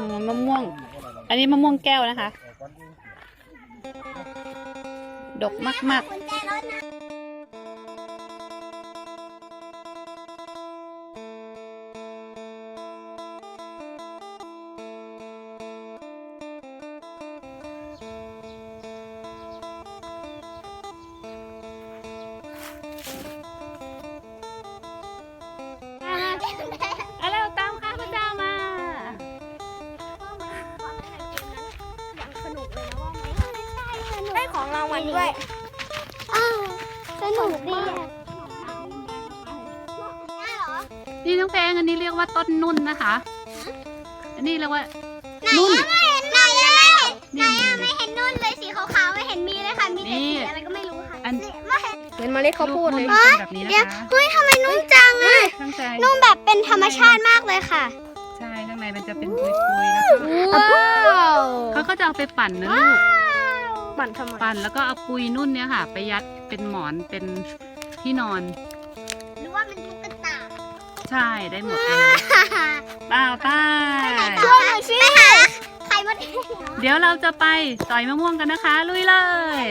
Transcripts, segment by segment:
อืมมะม่วง อันนี้มะม่วงแก้วนะคะ ดกมาก ๆ คุ ของรางวัลด้วย อ้าวสนุกดีอะน่าเหรอ นี่น้องแพงอันนี้เรียกว่าต้นนุ่นนะคะ อันนี้เรียกว่า ไหนอะไม่เห็นไหนอะไม่เห็นไหนนี่อะไม่เห็นนุ่นเลยสีขาวๆไม่เห็นมีเลยค่ะ มีแต่นี่สีอะไรก็ไม่รู้ค่ะอันนี่ไม่เห็นเหมือนเมล็ดข้าวโพดเลย ลูกนุ่นเป็นแบบนี้นะเดี๋ยวคะเฮ้ยทำไมนุ่มจังอะข้างในนุ่มแบบเป็นธรรมชาติมากเลยค่ะ ใช่ข้างในมันจะเป็นปุยๆแล้วก็ว้าว เขาก็จะเอาไปปั่นนะลูก ปั่นทำไมปั่นแล้วก็เอาปุยนุ่นเนี่ยค่ะ ไปยัดเป็นหมอนเป็นที่นอน หรือว่ามันตุ๊กตาใช่ได้หมดเลยเปล่าป้าช่วยหน่อยสิไปหาใครมาเดี๋ยวเราจะไปสอยมะม่วงกันนะคะ ลุยเลย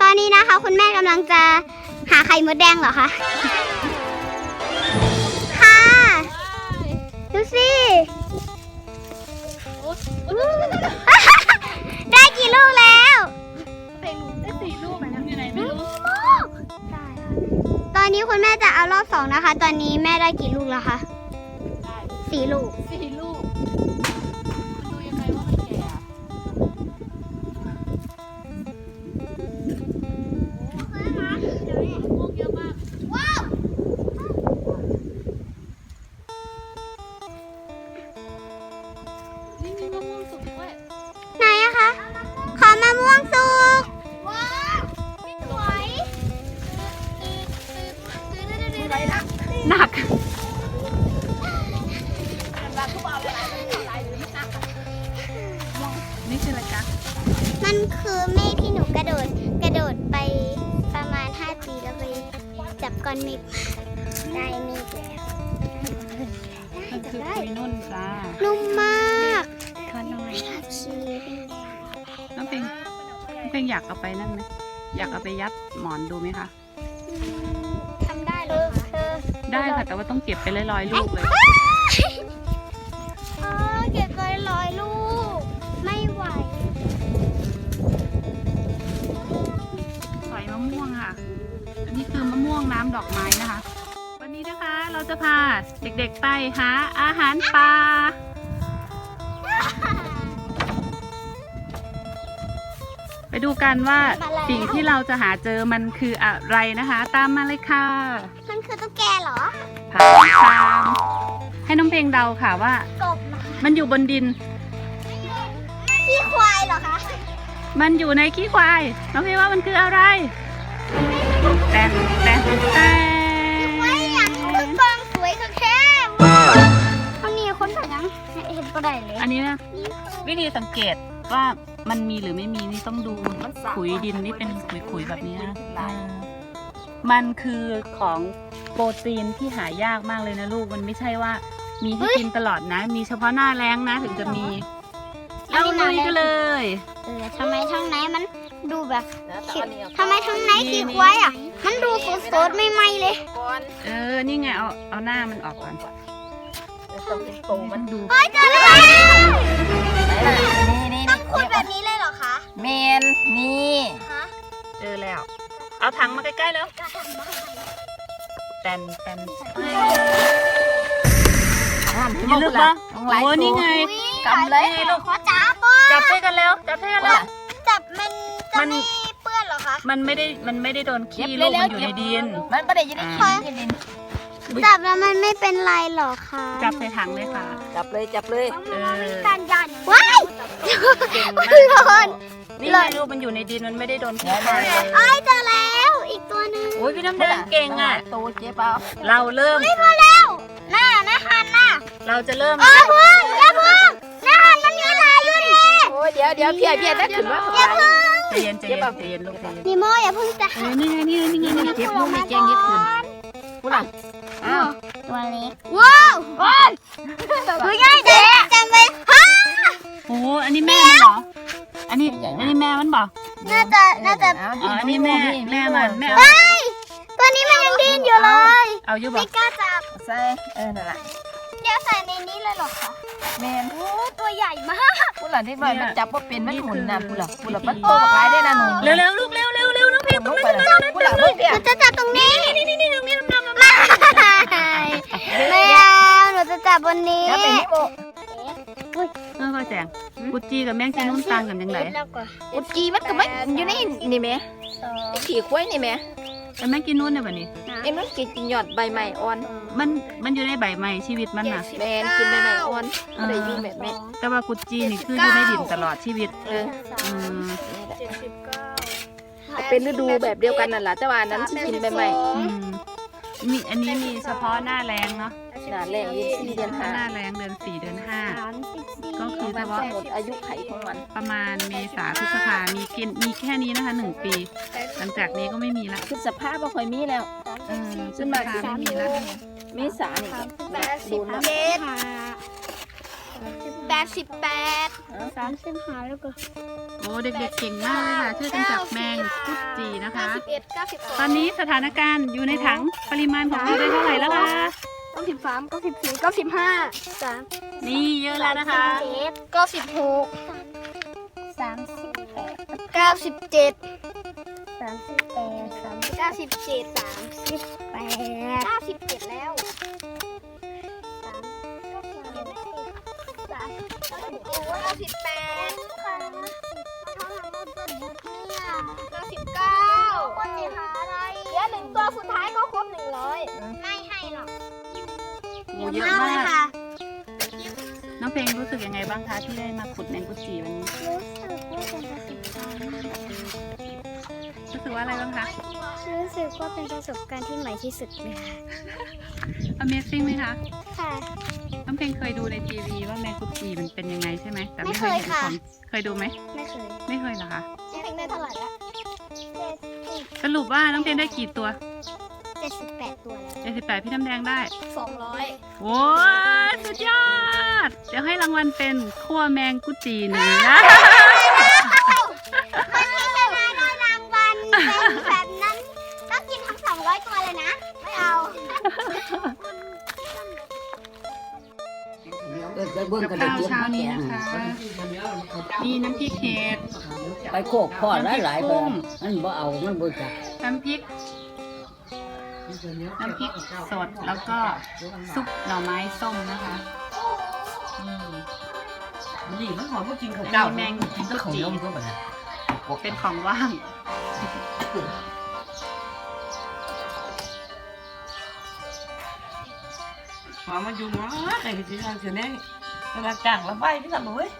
ตอนนี้นะคะ คุณแม่กำลังจะหาไข่มดแดงเหรอคะ ค่ะ ดูสิได้กี่ลูกแล้วได้สี่ลูกไหนนะอยู่ไหนไม่รู้ตอนนี้คุณแม่จะเอารอบสองนะคะ ตอนนี้แม่ได้กี่ลูกแล้วคะสี่ลูกสี่ลูก มีมะม่วงสุกด้วยไหนอะคะ ขอมะม่วงสุก ว้าวสวยหนักนี่คืออะไรจ๊ะมันคือเมฆที่หนูกระโดด กระโดดไปประมาณ5ปีแล้วไปจับก้อนเมฆมาได้เมฆแล้วมันคือปุยนุ่นจ้า นุ่มมาก ขอหน่อยชีน้องเพลงน้องเพลงอยากเอาไปนั่นไหมอยากเอาไปยัดหมอนดูไหมคะทำได้เหรอคะได้ค่ะแต่ว่าต้องเก็บไปร้อยๆลูกเลยเออเก็บไว้ร้อยลูก ไม่ไหวสอยมะม่วงค่ะ อันนี้คือมะม่วงน้ำดอกไม้นะคะ วันนี้นะคะเราจะพาเด็กๆไปหาอาหารป่า ไปดูกันว่ามาแล้ว สิ่งที่เราจะหาเจอมันคืออะไรนะคะ ตามมาเลยค่ะมันคือตุ๊กแกเหรอผาทางให้น้องเพลงเดาค่ะว่า กบเหรอมันอยู่บนดิน ขี้ควายเหรอคะ มันอยู่ในขี้ควาย น้องเพลงว่ามันคืออะไร แตนแตนแตไว้อย่างนคือกองสวยก็แค่เขานี่คนแบบนั้นเห็นก็ได้เลยอันนี้นะนี่คือวิธีสังเกตว่า มันมีหรือไม่มีนี่ต้องดูขุยดินนี่เป็นขุยๆแบบนี้นะอ่ามันคือของโปรตีนที่หายากมากเลยนะลูกมันไม่ใช่ว่า มีให้กินตลอดนะ มีเฉพาะหน้าแรงนะ ถึงจะมีเราลุยกันเลยเออทำไมทางไหนมันดูแบบทำไมทางไหนขี้ควายอะ มันดูสดๆใหม่ๆเลย เออ นี่ไงเอาเอาหน้ามันออกก่อนโตมันดูเฮ้ยเจอแล้วนี่นี่ต้อง ขุดแบบนี้เลยเหรอคะเมนนี่คะเจอแล้ว เอาถังมาใกล้ๆแล้วแตนแตนนี่ลึกปะโอ้นี่ไงกำเลยนี่ลูกขอจ้าปอจับช่วยกันแล้วจับช่วยกันแล้วจับมันจะมันไม่เปื้อนเหรอคะมันไม่ได้มันไม่ได้โดนขี้ลูกมันอยู่ในดิน มันไม่ได้อยินได้กินดินจับแล้วมันไม่เป็นไรเหรอคะจับใส่ถังเลยค่ะ จับเลยจับเลยเออการยันว้าย เก่งมากร้อนนี่ไงลูกมันอยู่ในดินมันไม่ได้โดนขี้ควายเลยเอ้ยเจอแล้วอีกตัวหนึ่งโอ้ยพี่น้ำแดงเก่งอะโตเจ๊เปล่าเราเริ่มพอแล้วหน้านะฮันน่ะเราจะเริ่มอย่าเพิ่งอย่าเพิ่งนะมันมีหลายอยู่ดิโอ้ยเดี๋ยวเดี๋ยวเพียเพียได้ขึ้นว่าทำไมใจเย็นใจเย็นใจเย็นลูกใจเย็นนิโมอย่าเพิ่งจะเออนี่ไงนี่ไงนี่ไงนี่ไงเก็บลูกไม่แกงเย็ดขึ้นพูดหลังอ้าวตัวเล็กว้าวว้าวตัวใหญ่เด็กจำไว้ฮ่า โอ้โหอันนี้แม่มันเหรอ อันนี้ อันนี้แม่มันบอกน่าจะน่าจะเาอ๋ออันนี้แม่ แม่มันแม่เอาเฮ้ยตัวนี้มันยังดิ้นอยู่เลยเอาอยู่บอไม่กกล้าจับใส่เออนั่นแหละเดี๋ยวใส่ในนี้เลยเหรอคะแมนโอ้ตัวใหญ่มากพูดหลังที่หน่อยมันจับว่าเป็นมันหมุนนะพูดหลังพูดหลังมันโตบักร้ายได้นะหนูเร็วเร็วลูกเร็วเร็วเร็วน้องเพลงลงไปเลยพูดหลังลูกเพียหนูจะจับตรงนี้ นี่นี่นี่ตรงนี้ดำๆไม่ไม่เอาหนูจะจับบนนี้จับเป็นนิโม เออก็แจงกุจีกับแมงจีนุ่นต่างกันยังไงอุดจีมันก็ไม่อยู่ในนี่แม่ขี่ควายนี่แม่แต่แมงจีนุ่นเนี่ยแบบนี้เอ็มมันกินยอดใบไม้อ่อน มันมันอยู่ในใบไม้ชีวิตมันน่ะแมนกินใบไม้อ่อนไม่ได้อยู่แบบนี้แต่ว่ากุจีนี่คืออยู่ในดินตลอดชีวิตเออเป็นฤดูแบบเดียวกันนั่นแหละแต่ว่านั้นกินใบไม้อืมมีอันนี้มีเฉพาะหน้าแรงเนาะหนาแรงยินสี่เดือนห้าพาะหน้าแรงเดือนสี่เดือนห้า ก็คือเฉมันพาะหมดอายุไขของมัน ประมาณเมษาพฤษภามีกินมีแค่นี้นะคะหนึ่งปี หลังจากนี้ก็ไม่มีละคือสภาพบ่ค่อยมีแล้วเออพฤซึ่ษงมาภาไม่มีละเมษานี่ก็ดูแล้วเจ็ดแปดสิบแปดสามสิบห้าแล้วก็โอ้เด็กๆเก่งมากเลยค่ะช่วยกันจับแมงกุจีนะคะสิบเอ็ดเก้าสิบสองตอนนี้สถานการณ์อยู่ในถังปริมาณของเราได้เท่าไหร่แล้วคะเก้าสิบสามเก้าสิบสี่เก้าสิบห้าสามนี่เยอะแล้วนะคะเจ็ดเก้าสิบหกสามสิบแปดเก้าสิบเจ็ดสามสิบแปดสามเก้าสิบเจ็ดสามสิบแปดเก้าสิบเจ็ดแล้วสามสามโอ้เก้าสิบแปดเก้าสิบเก้าคนจะหาอะไรเหลือหนึ่งตัวสุดท้ายก็ครบ เยอะมากน้องเพลงรู้สึกยังไงบ้างคะที่ได้มาขุดแมงกุจีวันนี้ รู้สึกว่าเป็นประสบการณ์รู้สึกว่าอะไรบ้างคะ รู้สึกว่าเป็นประสบการณ์ที่ใหม่ที่สุดเลยค่ะ Amazing ไหมคะ ค่ะ น้องเพลงเคยดูในทีวีว่าแมงกุจีมันเป็นยังไงใช่ไหมแต่ไม่เคยไม่เห็นเคยค่ะของเคยดูไหม ไม่เคย ไม่เคยเหรอคะเพลงได้เท่าไหร่ละสรุปว่าน้องเพลงได้กี่ตัว เจ็ดสิบแปดพี่น้ำแดงได้สองร้อยโอ้ยสุดยอด เดี๋ยวให้รางวัลเป็นขั้วแมงกุจีหนึ่งนะคนที่ชนะได้รางวัลเป็นแบบนั้นต้องกินทั้งสองร้อยตัวเลยนะ ไม่เอา กับข้าวเช้านี้นะคะมีน้ำพริกเห็ด ไปโคกพ่อหลายหลายๆแบบมันบ่เอา มันบ่จักน้ำพริก น้ำพริกสดแล้วก็ซุปหน่อไม้ส้มนะคะนี่นี่มันหอมก็กินข้าวเจ้าแมงกินก็ของยมก็แบบเป็นของว่างหอมมันอยู่มากไอ้ที่ทางเสียแน่เวลาจ้างละใบที่ทำเว้ย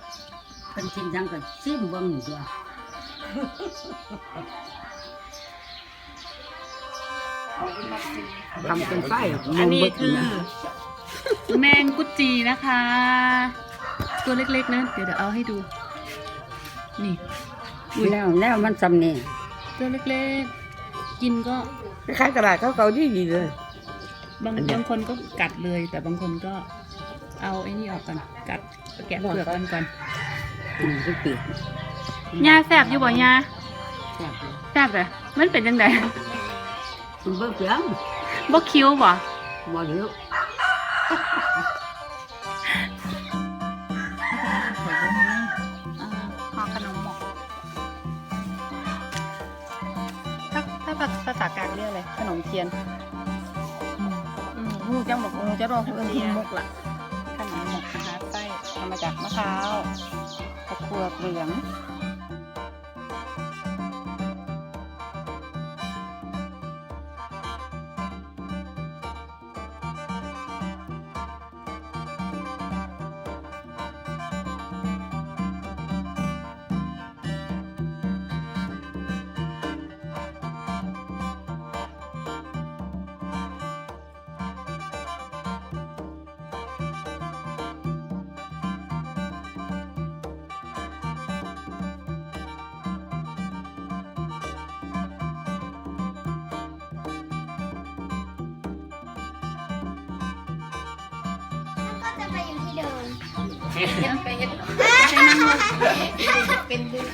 เป็นกินจังกันซิมเบิ่งตัว ทำเป็นไฟอันนี้คือ แมงกุจีนะคะ ตัวเล็กๆนะเดี๋ยวเดี๋ยวเอาให้ดู นี่แล้วแล้วมันจำเนี่ยตัวเล็กๆ กินก็คล้ายๆกระดาษเขาเกาดีดีเลย บางบางคนก็กัดเลย แต่บางคนก็ เอาไอ้นี่ออกก่อนกัดแกะเปลือกมันก่อนอืมคือเปียกยาแสบอยู่บ่ยาแซ่บเลยแสบเลยมันเป็นยังไงคุณ เบิ่งเปียงบ่คิ้วบ่บ่เหลียวอ่าห่อขนมหมกถ้าถ้าภาษากลางเรียกอะไรขนมเทียนอืมหูจังบอกหูจะรอเพื่อนที่มุกละขนมหมกนะคะไส้ทำมาจากมะพร้าวตะกัวเหลือง เฮ็ดไปเฮ็ดให้นั่งลงเป็นดื้อ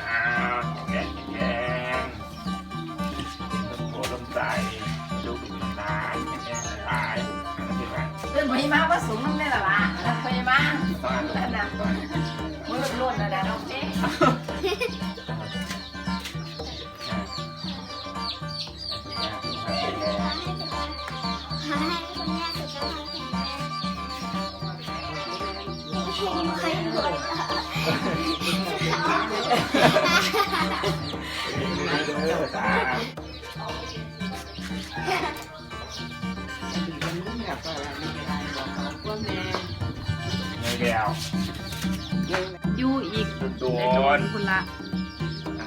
อ้าวแข็งแรงลมโพลมใสดูเป็นานแข็งแรงหลายอันนี้เป็นไงเรื่องพยามาว่าสูงน้ำได้ละล่ะพยามาตอนแล้วนตอนมือล้วนแล้วนะน้องเจ๊ ไม่หมดไม่แล้วอยู่อีกโดในโดนนคุณละ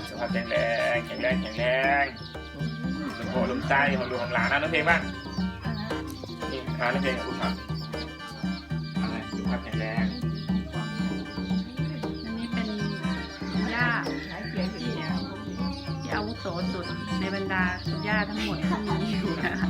สุขภาพแข็งแรงแข็งแรงแข็งแรงลมโพลมใสของดูของหลานนะน้องเพลงบ้างนี่หาน้องเพลงกับคุณครับอะไรสุขภาพแข็งแรง ย่าที่ที่อาวุโสสุดในบรรดาคุณย่าทั้งหมดที่มีอยู่นะคะ